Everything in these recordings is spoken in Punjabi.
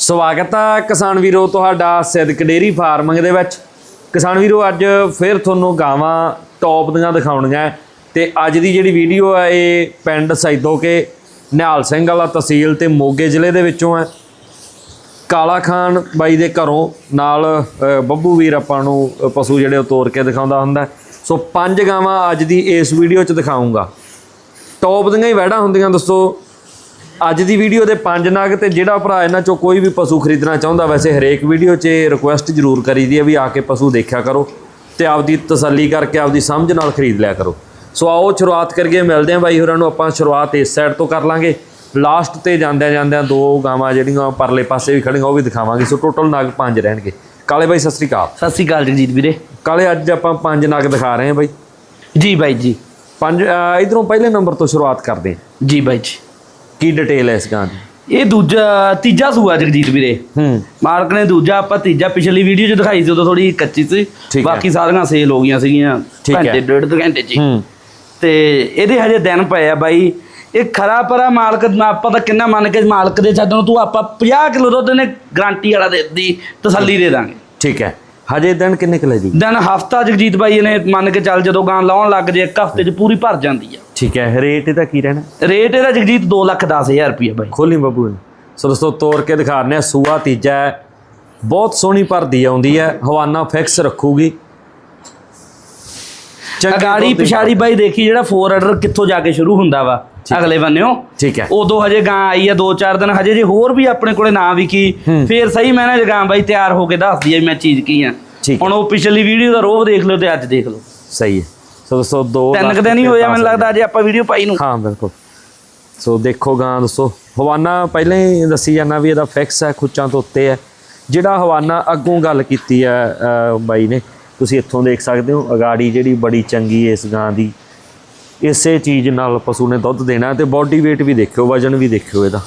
ਸਵਾਗਤ ਹੈ ਕਿਸਾਨ ਵੀਰੋ ਤੁਹਾਡਾ ਸਿਦਕ ਡੇਰੀ ਫਾਰਮਿੰਗ ਦੇ ਵਿੱਚ। ਕਿਸਾਨ ਵੀਰੋ, ਅੱਜ ਫਿਰ ਤੁਹਾਨੂੰ ਗਾਵਾਂ ਟੌਪ ਦੀਆਂ ਦਿਖਾਉਣੀਆਂ ਹੈ ਤੇ ਅੱਜ ਦੀ ਜਿਹੜੀ ਵੀਡੀਓ ਹੈ ਇਹ ਪਿੰਡ ਸੈਦੋ ਕੇ ਨਿਹਾਲ ਸਿੰਘ ਵਾਲਾ ਤਹਿਸੀਲ ਤੇ ਮੋਗੇ ਜ਼ਿਲ੍ਹੇ ਦੇ ਵਿੱਚੋਂ ਹੈ। ਕਾਲਾ ਖਾਨ ਬਾਈ ਦੇ ਘਰੋਂ ਨਾਲ ਬੱਬੂ ਵੀਰ ਆਪਾਂ ਨੂੰ ਪਸ਼ੂ ਜਿਹੜੇ ਉਹ ਤੋਰ ਕੇ ਦਿਖਾਉਂਦਾ ਹੁੰਦਾ ਸੋ ਪੰਜ ਗਾਵਾਂ ਅੱਜ ਦੀ ਇਸ ਵੀਡੀਓ 'ਚ ਦਿਖਾਉਂਗਾ ਟੌਪ ਦੀਆਂ ਹੀ ਵੈੜਾਂ ਹੁੰਦੀਆਂ ਦੋਸਤੋ। ਅੱਜ ਦੀ ਵੀਡੀਓ ਦੇ ਪੰਜ ਨਗ ਤੇ ਜਿਹੜਾ ਭਰਾ ਇਹਨਾਂ ਚੋਂ ਕੋਈ ਵੀ ਪਸ਼ੂ ਖਰੀਦਣਾ ਚਾਹੁੰਦਾ ਵੈਸੇ ਹਰੇਕ ਵੀਡੀਓ 'ਚ ਰਿਕੁਐਸਟ ਜ਼ਰੂਰ ਕਰੀਦੀ ਹੈ ਵੀ ਆ ਕੇ ਪਸ਼ੂ ਦੇਖਿਆ ਕਰੋ ਤੇ ਆਪਦੀ ਤਸੱਲੀ ਕਰਕੇ ਆਪਦੀ ਸਮਝ ਨਾਲ ਖਰੀਦ ਲਿਆ ਕਰੋ। ਸੋ ਆਓ ਸ਼ੁਰੂਆਤ ਕਰੀਏ ਮਿਲਦੇ ਹਾਂ ਬਾਈ ਹੋਰਾਂ ਨੂੰ ਆਪਾਂ ਸ਼ੁਰੂਆਤ ਇਸ ਸਾਈਡ ਤੋਂ ਕਰ ਲਾਂਗੇ। ਲਾਸਟ ਤੇ ਜਾਂਦਿਆਂ ਜਾਂਦਿਆਂ ਦੋ ਗਾਵਾਂ ਜਿਹੜੀਆਂ ਪਰਲੇ ਪਾਸੇ ਵੀ ਖੜੀਆਂ ਉਹ ਵੀ ਦਿਖਾਵਾਂਗੇ। ਸੋ ਟੋਟਲ ਨਗ ਪੰਜ ਰਹਿਣਗੇ। ਕਾਲੇ ਬਾਈ ਸਤਿ ਸ੍ਰੀ ਅਕਾਲ। ਸਤਿ ਸ਼੍ਰੀ ਅਕਾਲ ਜਗਜੀਤ ਵੀਰੇ। ਕਾਲੇ ਅੱਜ ਆਪਾਂ ਪੰਜ ਨਗ ਦਿਖਾ ਰਹੇ ਹਾਂ ਬਾਈ। ਜੀ ਬਾਈ ਜੀ। ਪੰਜ ਇਧਰੋਂ ਪਹਿਲੇ ਨੰਬਰ ਤੋਂ ਸ਼ੁਰੂਆਤ ਕਰਦੇ ਹਾਂ। ਜੀ ਬਾਈ ਜੀ। ਕੀ ਡਿਟੇਲ ਹੈ ਇਸ ਗਾਂ ਦੀ? ਇਹ ਦੂਜਾ ਤੀਜਾ ਸੂਆ ਜਗਜੀਤ ਵੀਰੇ। ਹੂੰ। ਮਾਲਕ ਨੇ ਦੂਜਾ ਆਪਾਂ ਤੀਜਾ ਪਿਛਲੀ ਵੀਡੀਓ 'ਚ ਦਿਖਾਈ ਸੀ ਉਦੋਂ ਥੋੜੀ ਕੱਚੀ ਸੀ। ਬਾਕੀ ਸਾਰੀਆਂ ਸੇਲ ਹੋ ਗਈਆਂ ਸੀਗੀਆਂ। ਘੰਟੇ ਡੇਢ ਦੋ ਘੰਟੇ 'ਚ ਹੀ। ਤੇ ਇਹਦੇ ਹਜੇ ਦਿਨ ਪਏ ਆ ਬਾਈ। ਇਹ ਖਰਾ ਪਰਾ ਮਾਲਕ ਆਪਾਂ ਤਾਂ ਕਿੰਨਾ ਮੰਨ ਕੇ ਮਾਲਕ ਦੇ ਛੱਡਣ ਤੂੰ ਆਪਾਂ 50 ਕਿਲੋ ਦੁੱਧ ਨੇ ਗਾਰੰਟੀ ਵਾਲਾ ਦੇ ਦੀ ਤਸੱਲੀ ਦੇ ਦਾਂਗੇ। ਠੀਕ ਹੈ। ਹਜੇ ਦਿਨ ਕਿੰਨੇ ਕੁ ਲੈ ਜੀ ਦਿਨ ਹਫਤਾ ਜਗਜੀਤ ਬਾਈ ਇਹਨੇ ਮੰਨ ਕੇ ਚੱਲ ਜਦੋਂ ਗਾਂ ਲਾਉਣ ਲੱਗ ਜੇ ਇੱਕ ਹਫ਼ਤੇ 'ਚ ਪੂਰੀ ਭਰ ਜਾਂਦੀ ਆ। ਠੀਕ ਹੈ ਰੇਟ ਇਹਦਾ ਕੀ ਰਹਿਣਾ? ਰੇਟ ਇਹਦਾ ਜਗਜੀਤ 2 ਲੱਖ 10000 ਰੁਪਏ ਬਾਈ। ਖੋਲੀ ਬੱਬੂ ਨੂੰ। ਸੋ ਦੋਸਤੋ ਤੋੜ ਕੇ ਦਿਖਾ ਰਹੇ ਆ ਸੂਆ ਤੀਜਾ ਹੈ। ਬਹੁਤ ਸੋਹਣੀ ਭਰਦੀ ਆਉਂਦੀ ਹੈ ਹਵਾਨਾ ਫਿਕਸ ਰੱਖੂਗੀ। ਅਗਾੜੀ ਪਿਛਾੜੀ ਬਾਈ ਦੇਖੀ ਜਿਹੜਾ ਫੋਰ ਆਰਡਰ ਕਿੱਥੋਂ ਜਾ ਕੇ ਸ਼ੁਰੂ ਹੁੰਦਾ ਵਾ ਅਗਲੇ ਬੰਨਿਓ। ਠੀਕ ਹੈ। ਉਦੋਂ ਹਜੇ ਗਾਂ ਆਈ ਆ 2-4 ਦਿਨ ਹਜੇ ਜੇ ਹੋਰ ਵੀ ਆਪਣੇ ਕੋਲੇ ਨਾ ਵਿਕੀ ਫੇਰ ਸਹੀ ਮੈਨੇ ਜੇ ਗਾਂ ਬਾਈ ਤਿਆਰ ਹੋ ਕੇ ਦੱਸਦੀ ਆ ਵੀ ਮੈਂ ਚੀਜ਼ ਕੀ ਆ। ਹੁਣ ਉਹ ਪਿਛਲੀ ਵੀਡੀਓ ਦਾ ਰੋਹ ਦੇਖ ਲਿਓ ਤੇ ਅੱਜ ਦੇਖ ਲਓ। ਸਹੀ ਹੈ। ਸੋ ਦੋਸਤੋ ਦੋ ਤਿੰਨ ਕੁ ਦਿਨ ਹੀ ਹੋਇਆ ਮੈਨੂੰ ਲੱਗਦਾ ਅਜੇ ਆਪਾਂ ਵੀਡੀਓ ਪਾਈ ਨੂੰ। ਹਾਂ ਬਿਲਕੁਲ। ਸੋ ਦੇਖੋ ਗਾਂ ਦੋਸਤੋ ਹਵਾਨਾ ਪਹਿਲਾਂ ਹੀ ਦੱਸੀ ਜਾਣਾ ਵੀ ਇਹਦਾ ਫਿਕਸ ਹੈ ਖੁੱਚਾਂ ਤੋਂ ਉੱਤੇ ਹੈ। ਜਿਹੜਾ ਹਵਾਨਾ ਅੱਗੋਂ ਗੱਲ ਕੀਤੀ ਹੈ ਬਾਈ ਨੇ ਤੁਸੀਂ ਇੱਥੋਂ ਦੇਖ ਸਕਦੇ ਹੋ ਅਗਾੜੀ ਜਿਹੜੀ ਬੜੀ ਚੰਗੀ ਇਸ ਗਾਂ ਦੀ। ਇਸੇ ਚੀਜ਼ ਨਾਲ ਪਸ਼ੂ ਨੇ ਦੁੱਧ ਦੇਣਾ ਤੇ ਬਾਡੀ weight ਵੀ ਦੇਖਿਓ ਵਜਨ ਵੀ ਦੇਖਿਓ ਇਹਦਾ।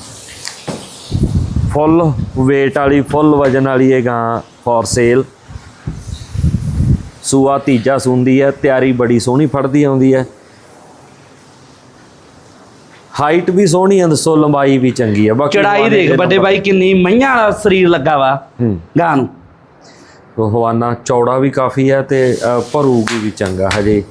ਫੁੱਲ weight ਵਾਲੀ ਫੁੱਲ ਵਜਨ ਵਾਲੀ ਇਹ ਗਾਂ ਫॉर ਸੇਲ ਸੂਆ ਤੀਜਾ ਸੁੰਦੀ ਹੈ ਤਿਆਰੀ ਬੜੀ ਸੋਹਣੀ ਫੜਦੀ ਆਉਂਦੀ ਹੈ। ਹਾਈਟ ਵੀ ਸੋਹਣੀ ਹੈ ਦੱਸੋ ਲੰਬਾਈ ਵੀ ਚੰਗੀ ਹੈ। ਬਾਕੀ ਚੜਾਈ ਦੇਖ ਵੱਡੇ ਬਾਈ ਕਿੰਨੀ ਮਈਆਂ ਵਾਲਾ ਸਰੀਰ ਲੱਗਾ ਵਾ ਗਾਂ ਨੂੰ। ਹਵਾਨਾ ਚੌੜਾ ਵੀ ਕਾਫੀ ਹੈ ਤੇ ਭਰੂਗੀ ਵੀ ਚੰਗਾ ਹਜੇ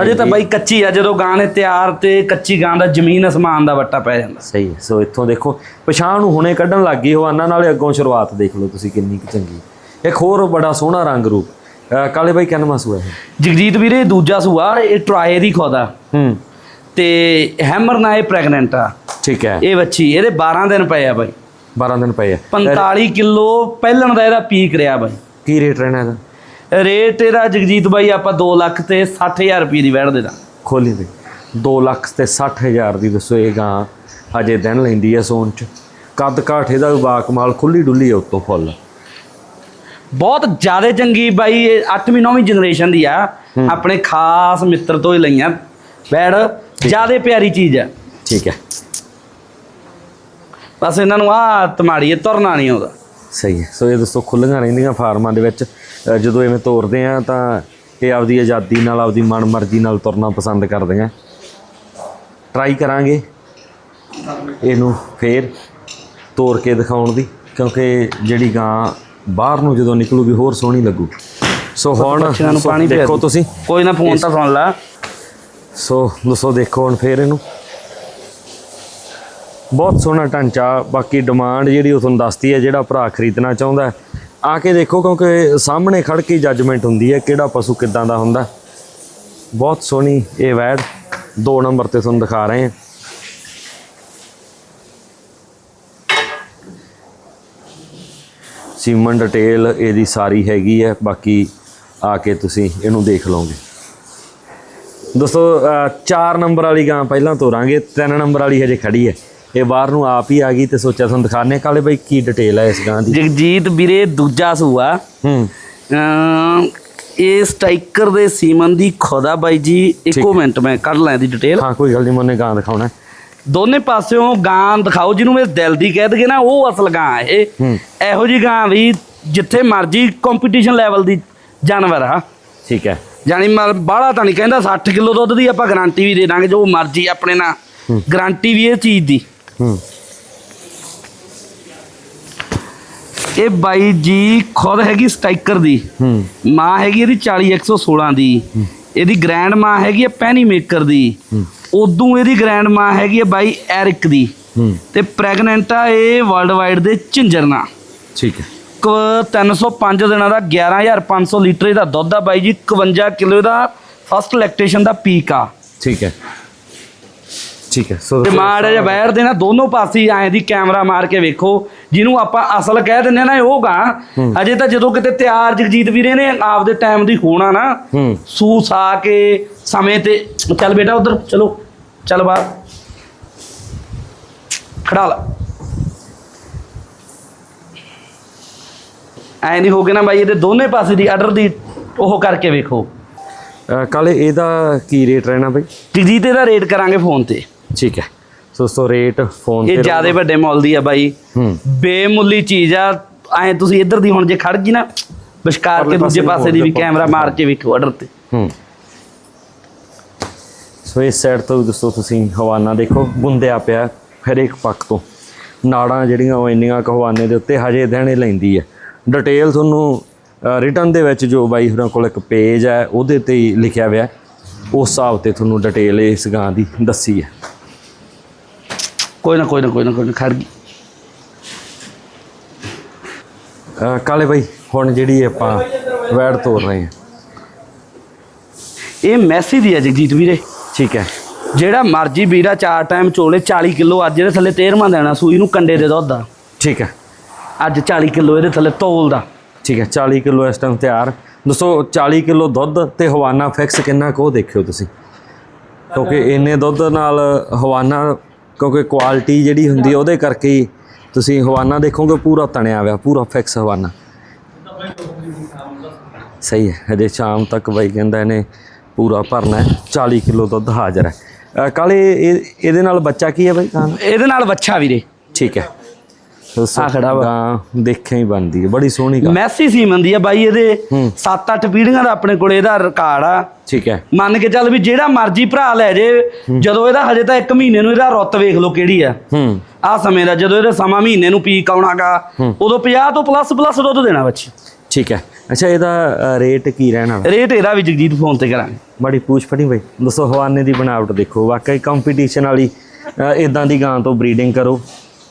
ਹਜੇ ਤਾਂ ਬਾਈ ਕੱਚੀ ਆ ਜਦੋਂ ਗਾਂ ਨੇ ਤਿਆਰ ਤੇ ਕੱਚੀ ਗਾਂ ਦਾ ਜ਼ਮੀਨ ਅਸਮਾਨ ਦਾ ਵੱਟਾ ਪੈ ਜਾਂਦਾ। ਸਹੀ ਹੈ ਸੋ ਇੱਥੋਂ ਦੇਖੋ ਪਛਾਣ ਨੂੰ ਹੁਣੇ ਕੱਢਣ ਲੱਗ ਗਈ ਹਵਾਨਾ ਨਾਲੇ ਅੱਗੋਂ ਸ਼ੁਰੂਆਤ ਦੇਖ ਲਓ ਤੁਸੀਂ ਕਿੰਨੀ ਕੁ ਚੰਗੀ ਇੱਕ ਹੋਰ ਬੜਾ ਸੋਹਣਾ ਰੰਗ ਰੂਪ ਕਾਲੇ ਬਾਈ ਕਿੰਨਵਾਂ ਸੂਆ ਹੈ ਜਗਜੀਤ ਵੀਰੇ ਦੂਜਾ ਸੂਆ ਇਹ ਟਰਾਏ ਦੀ ਖੋਦਾ ਹੂੰ। ਤੇ ਹੈਮਰ ਨਾਲ ਇਹ ਪ੍ਰੈਗਨੈਂਟ ਆ। ਠੀਕ ਹੈ। ਇਹ ਬੱਚੀ ਇਹਦੇ 12 ਦਿਨ ਪਏ ਆ ਬਾਈ। 12 ਦਿਨ ਪਏ ਆ। 45 ਕਿਲੋ ਪਹਿਲਣ ਦਾ ਇਹਦਾ ਪੀਕ ਰਿਹਾ ਬਾਈ। ਕੀ ਰੇਟ ਰਹਿਣਾ ਇਹਦਾ? ਰੇਟ ਇਹਦਾ ਜਗਜੀਤ ਬਾਈ ਆਪਾਂ 2 ਲੱਖ ਤੇ 60000 ਰੁਪਏ ਦੀ ਵੈੜ ਦੇ ਦਾਂ ਖੋਲੀ ਦੇ। 2 ਲੱਖ ਤੇ 60000 ਦੀ ਦੱਸੋ ਇਹ ਗਾਂ ਹਜੇ ਦਿਨ ਲੈਂਦੀ ਹੈ ਸੋਨ ਚ। ਕੱਦ ਕਾਠ ਇਹਦਾ ਬਾਕਮਾਲ ਖੁੱਲੀ ਡੁੱਲੀ ਉੱਤੋਂ ਫੁੱਲ। ਬਹੁਤ ਜ਼ਿਆਦਾ ਚੰਗੀ ਬਾਈ 8ਵੀਂ 9ਵੀਂ ਜਨਰੇਸ਼ਨ ਦੀ ਆ। ਆਪਣੇ ਖਾਸ ਮਿੱਤਰ ਤੋਂ ਹੀ ਲਈਆਂ। ਵੈੜ ਜ਼ਿਆਦਾ ਪਿਆਰੀ ਚੀਜ਼ ਆ। ਠੀਕ ਹੈ। ਬਸ ਇਹਨਾਂ ਨੂੰ ਆ ਤਮਾੜੀ ਹੈ ਤੁਰਨਾ ਨਹੀਂ ਆਉਂਦਾ। ਸਹੀ ਹੈ। ਸੋ ਇਹ ਦੋਸਤੋ ਖੁੱਲੀਆਂ ਰਹਿੰਦੀਆਂ ਫਾਰਮਾਂ ਦੇ ਵਿੱਚ ਜਦੋਂ ਐਵੇਂ ਤੋਰਦੇ ਆ ਤਾਂ ਇਹ ਆਪਦੀ ਆਜ਼ਾਦੀ ਨਾਲ ਆਪਦੀ ਮਨ ਮਰਜ਼ੀ ਨਾਲ ਤੁਰਨਾ ਪਸੰਦ ਕਰਦੇ ਆ। ਟਰਾਈ ਕਰਾਂਗੇ। ਇਹਨੂੰ ਫੇਰ ਤੋਰ ਕੇ ਦਿਖਾਉਣ ਦੀ ਕਿਉਂਕਿ ਜਿਹੜੀ ਗਾਂ ਬਾਹਰ ਨੂੰ ਜਦੋਂ ਨਿਕਲੂਗੀ ਹੋਰ ਸੋਹਣੀ ਲੱਗੂ। ਸੋ ਹੁਣ ਬੱਚਿਆਂ ਨੂੰ ਸੋ ਪਾਣੀ ਪਿਆ ਦੇਖੋ। ਤੁਸੀਂ। ਕੋਈ ਨਾ ਫੋਨ ਤਾਂ ਸੁਣ ਲੈ। ਸੋ ਦੋਸਤੋ ਦੇਖੋ ਹੁਣ ਫੇਰ ਇਹਨੂੰ। ਬਹੁਤ ਸੋਹਣਾ ਢਾਂਚਾ ਬਾਕੀ ਡਿਮਾਂਡ ਜਿਹੜੀ ਉਹ ਤੁਹਾਨੂੰ ਦੱਸਦੀ ਹੈ ਜਿਹੜਾ ਭਰਾ ਖਰੀਦਣਾ ਚਾਹੁੰਦਾ ਹੈ, ਆ ਕੇ ਦੇਖੋ ਕਿਉਂਕਿ ਸਾਹਮਣੇ ਖੜ ਕੇ ਜੱਜਮੈਂਟ ਹੁੰਦੀ ਹੈ ਕਿਹੜਾ ਪਸ਼ੂ ਕਿੱਦਾਂ ਦਾ ਹੁੰਦਾ। ਬਹੁਤ ਸੋਹਣੀ ਇਹ ਵੈੜ ਦੋ ਨੰਬਰ ਤੇ ਤੁਹਾਨੂੰ ਦਿਖਾ ਰਹੇ ਹਾਂ। ਸੀਮਨ ਡਿਟੇਲ ਇਹਦੀ ਸਾਰੀ ਹੈਗੀ ਹੈ ਬਾਕੀ ਆ ਕੇ ਤੁਸੀਂ ਇਹਨੂੰ ਦੇਖ ਲਓਗੇ। ਦੋਸਤੋ ਅਹ ਚਾਰ ਨੰਬਰ ਵਾਲੀ ਗਾਂ ਪਹਿਲਾਂ ਤੋਰਾਂਗੇ ਤਿੰਨ ਨੰਬਰ ਵਾਲੀ ਹਜੇ ਖੜੀ ਹੈ। ਇਹ ਬਾਹਰ ਨੂੰ ਆਪ ਹੀ ਆ ਗਈ ਤੇ ਸੋਚਿਆ ਤੁਹਾਨੂੰ ਦਿਖਾਣੇ ਕਾਲੇ ਬਾਈ ਕੀ ਡਿਟੇਲ ਹੈ ਇਸ ਗਾਂ ਦੀ। ਜਗਜੀਤ ਵੀਰੇ ਦੂਜਾ ਸੂਆ। ਹੂੰ। ਇਹ ਸਟ੍ਰਾਈਕਰ ਦੇ ਸੀਮਨ ਦੀ ਖੋਦਾ ਬਾਈ ਜੀ ਇੱਕੋ ਮਿੰਟ ਮੈਂ ਕੱਢ ਲਾਂ ਦੀ ਡਿਟੇਲ ਹਾਂ ਕੋਈ ਗੱਲ ਨਹੀਂ ਮੈਨੇ ਗਾਂ ਦਿਖਾਉਣਾ। ਦੋਨੇ ਪਾਸਿਓਂ ਗਾਂ ਦਿਖਾਓ ਜਿਹਨੂੰ ਮੇਰੇ ਦਿਲ ਦੀ ਕਹਿ ਦਗੇ ਨਾ ਉਹ ਅਸਲ ਗਾਂ ਹੈ ਇਹ। ਇਹੋ ਜੀ ਗਾਂ ਵੀ ਜਿੱਥੇ ਮਰਜ਼ੀ ਕੰਪੀਟੀਸ਼ਨ ਲੈਵਲ ਦੀ ਜਾਨਵਰ ਆ। ਠੀਕ ਹੈ। ਜਾਨੀ ਮਰ ਬਾਹਲਾ ਤਾਂ ਨਹੀਂ ਕਹਿੰਦਾ 60 ਕਿਲੋ ਦੁੱਧ ਦੀ ਆਪਾਂ ਗਾਰੰਟੀ ਵੀ ਦੇ ਦਾਂਗੇ ਜੋ ਮਰਜ਼ੀ ਆਪਣੇ ਨਾਲ ਗਾਰੰਟੀ ਵੀ ਇਹ ਚੀਜ਼ ਦੀ। ਇਹ ਬਾਈ ਜੀ ਖੁਦ ਹੈਗੀ ਸਟ੍ਰਾਈਕਰ ਦੀ। ਮਾਂ ਹੈਗੀ ਇਹਦੀ 40116 ਦੀ। ਇਹਦੀ ਗ੍ਰੈਂਡ ਮਾਂ ਹੈਗੀ ਹੈ ਪੈਨੀ ਮੇਕਰ ਦੀ। ਉਦੋਂ ਇਹਦੀ ਗ੍ਰੈਂਡ ਮਾਂ ਹੈਗੀ ਹੈ ਬਾਈ ਐਰਿਕ ਦੀ। ਤੇ ਪ੍ਰੈਗਨੈਂਟ ਆ ਇਹ ਵਰਲਡ ਵਾਈਡ ਦੇ ਝਿੰਜਰਨਾ ਠੀਕ ਹੈ। ਕ- 305 ਦਿਨਾਂ ਦਾ 11500 ਲੀਟਰ ਇਹਦਾ ਦੁੱਧ ਆ ਬਾਈ ਜੀ 51 ਕਿਲੋ ਦਾ ਫਸਟ ਲੈਕਟੇਸ਼ਨ ਦਾ ਪੀਕ ਆ। ਠੀਕ ਹੈ। ਠੀਕ ਹੈ ਸੋ ਤੇ ਮਾੜਾ ਜਿਹਾ ਬੈਠ ਦੇ ਨਾ ਦੋਨੋਂ ਪਾਸੇ ਐਂ ਦੀ ਕੈਮਰਾ ਮਾਰ ਕੇ ਵੇਖੋ ਜਿਹਨੂੰ ਆਪਾਂ ਅਸਲ ਕਹਿ ਦਿੰਦੇ ਆ ਨਾ ਇਹ ਹੋਗਾ ਅਜੇ ਤਾਂ ਜਦੋਂ ਕਿਤੇ ਤਿਆਰ ਜਗਜੀਤ ਵੀਰੇ ਨੇ ਆਪਦੇ ਟਾਈਮ ਦੀ ਹੋਣਾ ਨਾ ਹੂੰ। ਸੂ ਸਾ ਕੇ ਸਮੇਂ ਤੇ ਚੱਲ ਬੇਟਾ ਉਧਰ ਚਲੋ। ਚੱਲ ਬਾਹਰ। ਖੜਾ ਲਾ। ਐ ਨਹੀਂ ਹੋ ਗਿਆ ਨਾ ਬਾਈ ਇਹਦੇ ਦੋਨੇ ਪਾਸੇ ਦੀ ਆਰਡਰ ਦੀ ਉਹ ਕਰਕੇ ਵੇਖੋ। ਕਾਲੇ ਇਹਦਾ ਕੀ ਰੇਟ ਰਹਿਣਾ ਬਈ? ਜਗਜੀਤ ਇਹਦਾ ਰੇਟ ਕਰਾਂਗੇ ਫੋਨ ਤੇ। ਠੀਕ ਹੈ। ਸੋ ਸੋ ਰੇਟ ਫੋਨ ਇਹ ਤੇ ਜਿਆਦੇ ਵੱਡੇ ਮੁੱਲ ਦੀ ਆ ਬਾਈ। ਹੂੰ। ਬੇਮੁੱਲੀ ਚੀਜ਼ ਆ। ਐ ਤੁਸੀਂ ਇੱਧਰ ਦੀ ਹੁਣ ਜੇ ਖੜ ਗਈ ਨਾ ਵਿਸ਼ਕਾਰ ਕੇ ਦੂਜੇ ਪਾਸੇ ਦੀ ਵੀ ਕੈਮਰਾ ਮਾਰ ਕੇ ਵੇਖੋ ਆਰਡਰ ਤੇ। ਹੂੰ। ਸੋ ਇਸ ਸਾਈਡ ਤੋਂ ਵੀ ਦੋਸਤੋ ਤੁਸੀਂ ਹਵਾਨਾ ਦੇਖੋ ਬੁੰਦਿਆ ਪਿਆ ਹਰੇਕ ਪੱਖ ਤੋਂ। ਨਾੜਾਂ ਜਿਹੜੀਆਂ ਉਹ ਇੰਨੀਆਂ ਹਵਾਨੇ ਦੇ ਉੱਤੇ ਹਜੇ ਦੇਣੇ ਲੈਂਦੀ ਹੈ। ਡਿਟੇਲ ਤੁਹਾਨੂੰ ਰਿਟਰਨ ਦੇ ਵਿੱਚ ਜੋ ਬਾਈ ਹੋਰਾਂ ਕੋਲ ਇੱਕ ਪੇਜ ਹੈ ਉਹਦੇ ਤੇ ਹੀ ਲਿਖਿਆ ਹੋਇਆ। ਉਸ ਹਿਸਾਬ ਤੇ ਤੁਹਾਨੂੰ ਡਿਟੇਲ ਇਸ ਗਾਂ ਦੀ ਦੱਸੀ ਹੈ। ਕੋਈ ਨਾ ਕੋਈ ਨਾ ਕੋਈ ਨਾ ਕੋਈ ਨਾ ਖੜ ਗਈ ਕਾਲੇ ਬਾਈ ਹੁਣ ਜਿਹੜੀ ਆਪਾਂ ਵੈੜ ਤੋੜ ਰਹੇ ਹਾਂ। ਇਹ ਮੈਸੀ ਦੀ ਹੈ ਜਗਜੀਤ ਵੀਰੇ। ਠੀਕ ਹੈ। ਜਿਹੜਾ ਮਰਜ਼ੀ ਵੀਰਾ ਚਾਰ ਟਾਈਮ ਚੋਲੇ 40 ਕਿਲੋ ਅੱਜ ਇਹਦੇ ਥੱਲੇ 13ਵਾਂ ਦੇਣਾ ਸੂਈ ਨੂੰ ਕੰਡੇ ਦੇ ਦੁੱਧ ਦਾ ਠੀਕ ਹੈ। ਅੱਜ 40 ਕਿਲੋ ਇਹਦੇ ਥੱਲੇ ਤੋਲ ਦਾ। ਠੀਕ ਹੈ 40 ਕਿਲੋ ਇਸ ਟਾਈਮ ਤਿਆਰ। ਦੱਸੋ 40 ਕਿਲੋ ਦੁੱਧ ਤੇ ਹਵਾਨਾ ਫਿਕਸ ਕਿੰਨਾ ਕੁ ਦੇਖਿਓ ਤੁਸੀਂ। ਕਿਉਂਕਿ ਇੰਨੇ ਦੁੱਧ ਨਾਲ ਹਵਾਨਾ ਕਿਉਂਕਿ ਕੁਆਲਿਟੀ ਜਿਹੜੀ ਹੁੰਦੀ ਉਹਦੇ ਕਰਕੇ ਹੀ ਤੁਸੀਂ ਹਵਾਨਾ ਦੇਖੋਗੇ ਪੂਰਾ ਤਣਿਆ ਹੋਇਆ ਪੂਰਾ ਫਿਕਸ ਹਵਾਨਾ। ਸਹੀ ਹੈ ਹਜੇ ਸ਼ਾਮ ਤੱਕ ਬਾਈ ਕਹਿੰਦਾ ਇਹਨੇ ਪੂਰਾ ਭਰਨਾ ਹੈ 40 ਕਿਲੋ ਦੁੱਧ ਹਾਜ਼ਰ ਹੈ। ਕਾਲੇ ਇਹ ਇਹਦੇ ਨਾਲ ਬੱਚਾ ਕੀ ਹੈ ਬਾਈ ਕਾਂ? ਇਹਦੇ ਨਾਲ ਬੱਚਾ ਵੀਰੇ। ਠੀਕ ਹੈ। ਆਹ ਖੜਾ ਵਾ। ਦੇਖਿਆ ਹੀ ਬਣਦੀ ਹੈ ਬੜੀ ਸੋਹਣੀ ਗਾਂ। ਮੈਸੀ ਸੀਮਨ ਦੀ ਆ ਬਾਈ ਇਹਦੇ ਹੂੰ। 7-8 ਪੀੜ੍ਹੀਆਂ ਦਾ ਆਪਣੇ ਕੋਲ ਇਹਦਾ ਰਿਕਾਰਡ ਆ। ਠੀਕ ਹੈ। ਮੰਨ ਕੇ ਚੱਲ ਵੀ ਜਿਹੜਾ ਮਰਜ਼ੀ ਭਰਾ ਲੈ ਜੇ ਜਦੋਂ ਇਹਦਾ ਹਜੇ ਤਾਂ 1 ਮਹੀਨੇ ਨੂੰ ਇਹਦਾ ਰੁੱਤ ਵੇਖ ਲਓ ਕਿਹੜੀ ਆ। ਹੂੰ। ਆ ਸਮੇਂ ਦਾ ਜਦੋਂ ਇਹਦਾ ਸਮਾਂ ਮਹੀਨੇ ਨੂੰ ਪੀਕ ਆਉਣਾਗਾ ਉਦੋਂ 50 ਤੋਂ ਪਲੱਸ ਪਲੱਸ ਦੁੱਧ ਦੇਣਾ ਬੱਚੇ। ਠੀਕ ਹੈ। ਅੱਛਾ ਇਹਦਾ ਰੇਟ ਕੀ ਰਹਿਣਾ ਵਾ? ਰੇਟ ਇਹਦਾ ਵੀ ਜਗਜੀਤ ਫੋਨ ਤੇ ਕਰਾਂਗੇ। ਬੜੀ ਪੂਛ ਫੜੀ ਬਈ। ਦੱਸੋ ਹਵਾਨੇ ਦੀ ਬਣਾਵਟ ਦੇਖੋ। ਵਾਕਈ ਕੰਪੀਟੀਸ਼ਨ ਵਾਲੀ ਇਦਾਂ ਦੀ ਗਾਂ ਤੋਂ ਬਰੀਡਿੰਗ ਕਰੋ।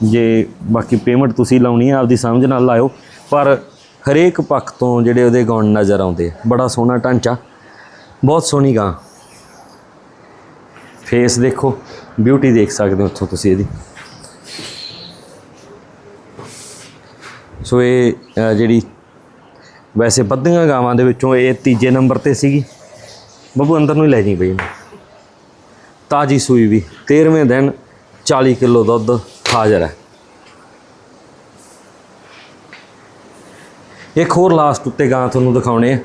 ਜੇ ਬਾਕੀ ਪੇਮੈਂਟ ਤੁਸੀਂ ਲਾਉਣੀ ਹੈ ਆਪਦੀ ਸਮਝ ਨਾਲ ਲਾਇਓ। ਪਰ ਹਰੇਕ ਪੱਖ ਤੋਂ ਜਿਹੜੇ ਉਹਦੇ ਗੁਣ ਨਜ਼ਰ ਆਉਂਦੇ ਆ। ਬੜਾ ਸੋਹਣਾ ਢਾਂਚਾ ਬਹੁਤ ਸੋਹਣੀ ਗਾਂ। ਫੇਸ ਦੇਖੋ ਬਿਊਟੀ ਦੇਖ ਸਕਦੇ ਹੋ ਉੱਥੋਂ ਤੁਸੀਂ ਇਹਦੀ। ਸੋ ਇਹ ਜਿਹੜੀ ਵੈਸੇ ਬੱਧੀਆਂ ਗਾਵਾਂ ਦੇ ਵਿੱਚੋਂ ਇਹ ਤੀਜੇ ਨੰਬਰ ਤੇ ਸੀਗੀ। ਬੱਬੂ ਅੰਦਰ ਨੂੰ ਹੀ ਲੈ ਜੀ ਬਈ। ਤਾਜੀ ਸੂਈ ਵੀ 13ਵੇਂ ਦਿਨ 40 ਕਿਲੋ ਦੁੱਧ ਹਾਜ਼ਰ ਹੈ। ਇੱਕ ਹੋਰ ਲਾਸਟ ਉੱਤੇ ਗਾਂ ਤੁਹਾਨੂੰ ਦਿਖਾਉਣੇ ਆ।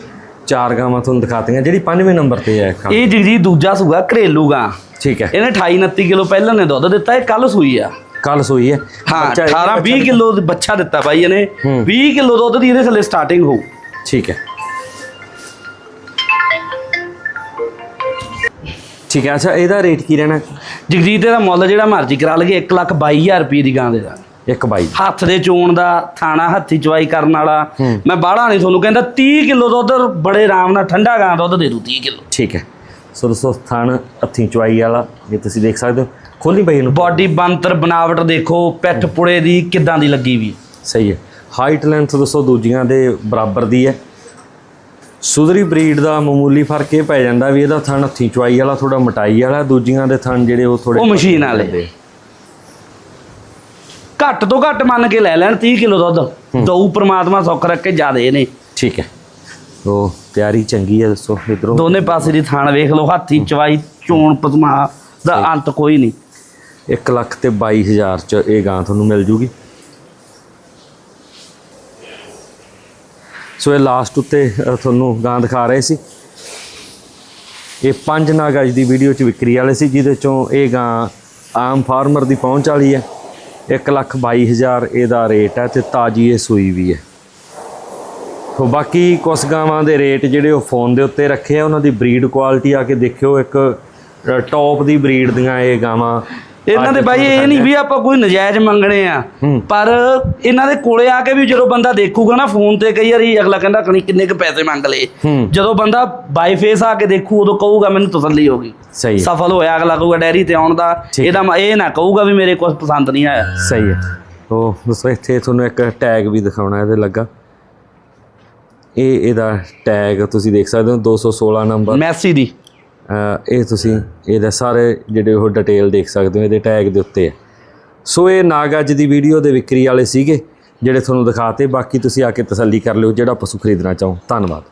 ਚਾਰ ਗਾਵਾਂ ਤੁਹਾਨੂੰ ਦਿਖਾਤੀਆਂ ਜਿਹੜੀ ਪੰਜਵੇਂ ਨੰਬਰ ਤੇ ਹੈ ਇਹ ਜਗਜੀਤ ਦੂਜਾ ਸੂਗਾ ਘਰੇਲੂ ਗਾ। ਠੀਕ ਹੈ। ਇਹਨੇ 28 29 ਕਿਲੋ ਪਹਿਲਾਂ ਨੇ ਦੁੱਧ ਦਿੱਤਾ ਇਹ ਕੱਲ ਸੂਈ ਆ। ਕੱਲ ਸੂਈ ਹੈ। ਹਾਂ ਬੱਚਾ ਇਹ 18 20 ਕਿਲੋ ਬੱਚਾ ਦਿੱਤਾ ਬਾਈ ਇਹਨੇ। ਹੂੰ। 20 ਕਿਲੋ ਦੁੱਧ ਦੀ ਇਹਦੇ ਥੱਲੇ ਸਟਾਰਟਿੰਗ ਹੋਊ। ਠੀਕ ਹੈ। ਠੀਕ ਹੈ ਅੱਛਾ ਇਹਦਾ ਰੇਟ ਕੀ ਰਹਿਣਾ? ਜਗਜੀਤ ਇਹਦਾ ਮੁੱਲ ਜਿਹੜਾ ਮਰਜ਼ੀ ਕਰਾ ਲਗੇ 1 ਲੱਖ 22000 ਰੁਪਏ ਦੀ ਗਾਂ ਦੇ ਦਾ। ਇੱਕ ਬਾਈ। ਹੱਥ ਦੇ ਚੋਣ ਦਾ ਥਾਣਾ ਹੱਥੀ ਚਵਾਈ ਕਰਨ ਵਾਲਾ। ਮੈਂ ਬਾਹਲਾ ਨਹੀਂ ਤੁਹਾਨੂੰ ਕਹਿੰਦਾ 30 ਕਿਲੋ ਦੁੱਧ ਬੜੇ ਆਰਾਮ ਨਾਲ ਠੰਡਾ ਗਾਂ ਦੁੱਧ ਦੇ ਦੂ 30 ਕਿਲੋ। ਠੀਕ ਹੈ। ਸੋ ਦੋਸਤੋ ਥਣ ਹੱਥੀਂ ਚੁਆਈ ਵਾਲਾ ਇਹ ਤੁਸੀਂ ਦੇਖ ਸਕਦੇ ਹੋ। ਖੋਲੀ ਬਈ ਇਹਨੂੰ। ਬਾਡੀ ਬੰਤਰ ਬਣਾਵਟ ਦੇਖੋ ਪਿੱਠ ਪੁੜੇ ਦੀ ਕਿੱਦਾਂ ਦੀ ਲੱਗੀ ਵੀ। ਸਹੀ ਹੈ। ਹਾਈਟ ਲੈਂਥ ਦੋਸਤੋ ਦੂਜੀਆਂ ਦੇ ਬਰਾਬਰ ਦੀ ਹੈ। ਸੁਧਰੀ ਬਰੀਡ ਦਾ ਮਾਮੂਲੀ ਫ਼ਰਕ ਇਹ ਪੈ ਜਾਂਦਾ ਵੀ ਇਹਦਾ ਥਣ ਹੱਥੀਂ ਚੁਆਈ ਵਾਲਾ ਥੋੜਾ ਮਟਾਈ ਵਾਲਾ ਦੂਜੀਆਂ ਦੇ ਥਣ ਜਿਹੜੇ ਉਹ ਥੋੜੇ ਉਹ ਮਸ਼ੀਨ ਵਾਲੇ। ਘੱਟ ਤੋਂ ਘੱਟ ਮੰਨ ਕੇ ਲੈ ਲੈਣ 30 ਕਿਲੋ ਦੁੱਧ। ਦਊ ਪ੍ਰਮਾਤਮਾ ਸੁੱਖ ਰੱਖੇ ਜਿਆਦੇ ਨੇ। ਠੀਕ ਹੈ। ਸੋ ਤਿਆਰੀ ਚੰਗੀ ਹੈ ਦੋਸਤੋ ਇਧਰੋਂ। ਦੋਨੇ ਪਾਸੇ ਦੀ ਥਾਣ ਵੇਖ ਲਓ ਹਾਥੀ ਚਵਾਈ ਚੋਣ ਪਤਮਾ ਦਾ ਅੰਤ ਕੋਈ ਨਹੀਂ। 1 ਲੱਖ ਤੇ 22000 ਚ ਇਹ ਗਾਂ ਤੁਹਾਨੂੰ ਮਿਲ ਜੂਗੀ। ਸੋ ਇਹ ਲਾਸਟ ਉੱਤੇ ਤੁਹਾਨੂੰ ਗਾਂ ਦਿਖਾ ਰਹੇ ਸੀ। ਇਹ ਪੰਜ ਨਾਗ ਅੱਜ ਦੀ ਵੀਡੀਓ ਚ ਵਿਕਰੀ ਵਾਲੇ ਸੀ, ਜਿਹਦੇ ਚੋਂ ਇਹ ਗਾਂ ਆਮ ਫਾਰਮਰ ਦੀ ਪਹੁੰਚ ਵਾਲੀ ਹੈ। 1 ਲੱਖ 22000 ਇਹਦਾ ਰੇਟ ਹੈ ਤੇ ਤਾਜੀ ਇਹ ਸੂਈ ਵੀ ਹੈ। ਸੋ ਬਾਕੀ ਕੁਛ ਗਾਵਾਂ ਦੇ ਰੇਟ ਜਿਹੜੇ ਉਹ ਫੋਨ ਦੇ ਉੱਤੇ ਰੱਖੇ ਆ, ਉਹਨਾਂ ਦੀ ਬਰੀਡ ਕੁਆਲਿਟੀ ਆ ਕੇ ਦੇਖਿਓ। ਇੱਕ ਟੌਪ ਦੀ ਬਰੀਡ ਦੀਆਂ ਇਹ ਗਾਵਾਂ ਇਹਨਾਂ ਦੇ ਬਾਈ ਇਹ ਨਹੀਂ ਵੀ ਆਪਾਂ ਕੋਈ ਨਜਾਇਜ਼ ਮੰਗਣੇ ਆ। ਪਰ ਇਹਨਾਂ ਦੇ ਕੋਲੇ ਆ ਕੇ ਵੀ ਜਦੋਂ ਬੰਦਾ ਦੇਖੂਗਾ ਨਾ ਫੋਨ ਤੇ ਕਈ ਵਾਰੀ ਅਗਲਾ ਕਹਿੰਦਾ ਕਣੀ ਕਿੰਨੇ ਕੁ ਪੈਸੇ ਮੰਗ ਲਏ। ਜਦੋਂ ਬੰਦਾ ਬਾਈ ਫੇਸ ਆ ਕੇ ਦੇਖੂ ਉਦੋਂ ਕਹੂਗਾ ਮੈਨੂੰ ਤਸੱਲੀ ਹੋ ਗਈ। ਸਹੀ ਸਫਲ ਹੋਇਆ ਅਗਲਾ ਕਹੂਗਾ ਡੈਰੀ ਤੇ ਆਉਣ ਦਾ। ਇਹਦਾ ਇਹ ਨਾ ਕਹੂਗਾ ਵੀ ਮੇਰੇ ਕੁਝ ਪਸੰਦ ਨਹੀਂ ਆਇਆ। ਸਹੀ ਹੈ। ਉਹ ਦੋਸਤੋ ਇੱਥੇ ਤੁਹਾਨੂੰ ਇੱਕ ਟੈਗ ਵੀ ਦਿਖਾਉਣਾ ਇਹਦੇ ਲੱਗਾ। ਇਹ ਇਹਦਾ ਟੈਗ ਤੁਸੀਂ ਦੇਖ ਸਕਦੇ ਹੋ 216 ਨੰਬਰ ਮੈਸੀ ਦੀ। ਇਹ ਤੁਸੀਂ ਇਹਦਾ ਸਾਰੇ ਜਿਹੜੇ ਉਹ ਡਿਟੇਲ ਦੇਖ ਸਕਦੇ ਹੋ, ਇਹਦੇ ਟੈਗ ਦੇ ਉੱਤੇ ਹੈ। ਸੋ ਇਹ ਨਾਗ ਅੱਜ ਦੀ ਵੀਡੀਓ ਦੇ ਵਿਕਰੀ ਵਾਲੇ ਸੀਗੇ, ਜਿਹੜੇ ਤੁਹਾਨੂੰ ਦਿਖਾਤੇ, ਬਾਕੀ ਤੁਸੀਂ ਆ ਕੇ ਤਸੱਲੀ ਕਰ ਲਿਓ, ਜਿਹੜਾ ਪਸ਼ੂ ਖਰੀਦਣਾ ਚਾਹੋ। ਧੰਨਵਾਦ।